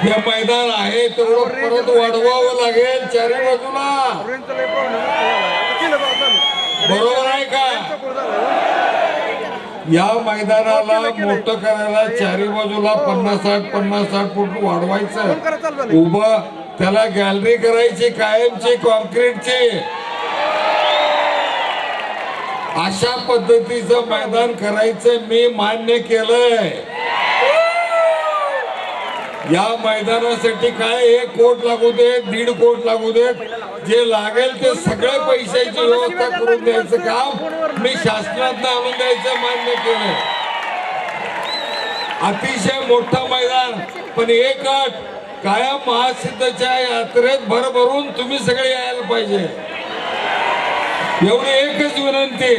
हे मैदान आहे तेवढं परत वाढवावं लागेल चारी बाजूला. बरोबर आहे का? या मैदानाला मोठं करायला चारी बाजूला पन्नास साठ पन्नास साठ फूट वाढवायचं. उभं त्याला गॅलरी करायची कायमची कॉन्क्रीटची अशा पद्धतीचं मैदान करायचं मी मान्य केलंय. या मैदानासाठी काय एक कोट लागू देत दीड कोट लागू देत जे लागेल ते सगळ्या पैशाची व्यवस्था करून द्यायचं काम मी शासनात आणून द्यायचं मान्य केलं अतिशय मोठं मैदान पण एक अट कायम महासिद्धच्या यात्रेत भरभरून तुम्ही सगळे यायला पाहिजे. एवढी एकच विनंती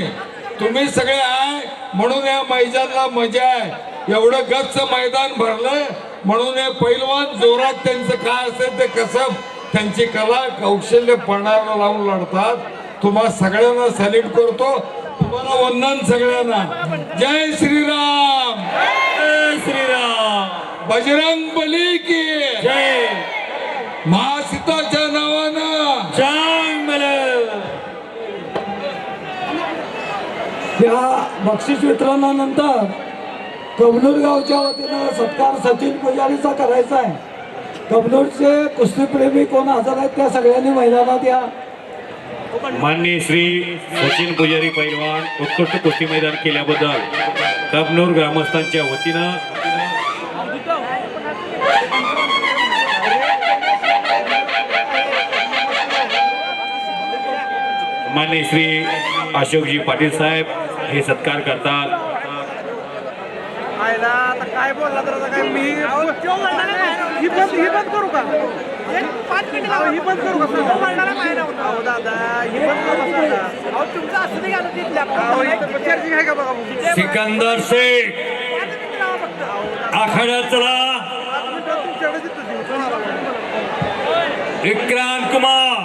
तुम्ही सगळे आहे म्हणून या मैदानला मजा आहे. एवढं गच्च मैदान भरलं म्हणून हे पैलवान जोरात त्यांचं काय असेल ते कसं त्यांची कला कौशल्य पणाला लावून लढतात. तुम्हा सगळ्यांना सॅल्यूट करतो. तुम्हाला वंदन सगळ्यांना. जय श्रीराम. जय श्रीराम. बजरंग बली की. जय. महासीताच्या नावानं. चांग या बक्षीस वितरणानंतर कबनूर गावच्या वतीनं सत्कार सचिन पुजारीचा करायचा आहे. कबनूरचे कुस्तीप्रेमी कोण हजर आहेत त्या सगळ्यांनी मैदानात या. माननीय श्री सचिन पुजारी पैलवान उत्कृष्ट कुस्ती मैदान केल्याबद्दल कबनूर ग्रामस्थांच्या वतीनं माननीय श्री अशोकजी पाटील साहेब हे सत्कार करतात. आयला आता काय बोलला तर आता काय मी ही बंद ही बंद करू का? अहो, ही बंद करू का? अहो दादा ही बंद करू का चार्जिंग आहे का बघा बघू. सिकंदर शेख. आखाडा चला. तुमच्याकडे देतो. चला. विक्रांत कुमार.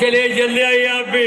चलिए जल्दी आइए आप भी.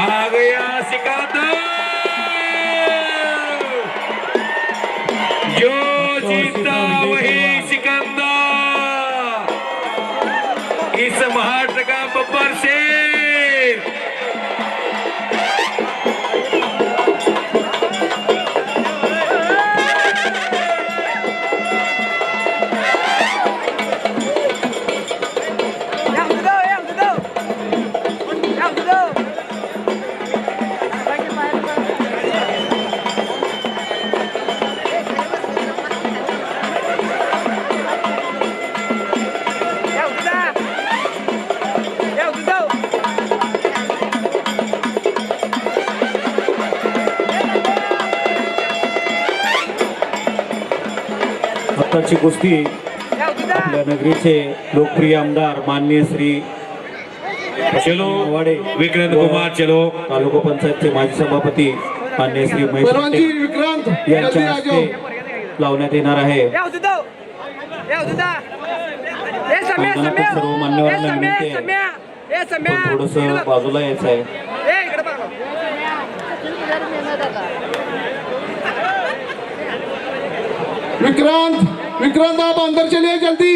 आ गया सिकंदर आत्ताची कुस्ती. आपल्या नगरीचे लोकप्रिय आमदार माननीय श्री चलो विक्रांत कुमार चलो तालुका पंचायतचे माजी सभापती माननीय श्री महेश यांच्या. हस्ते लावण्यात येणार आहे. सर्व मान्यवरांना विनंती आहे. थोडस. बाजूला यायचं आहे Hey, इकडे बघ. विक्रांत विक्रांत आप अंदर चलिए जल्दी.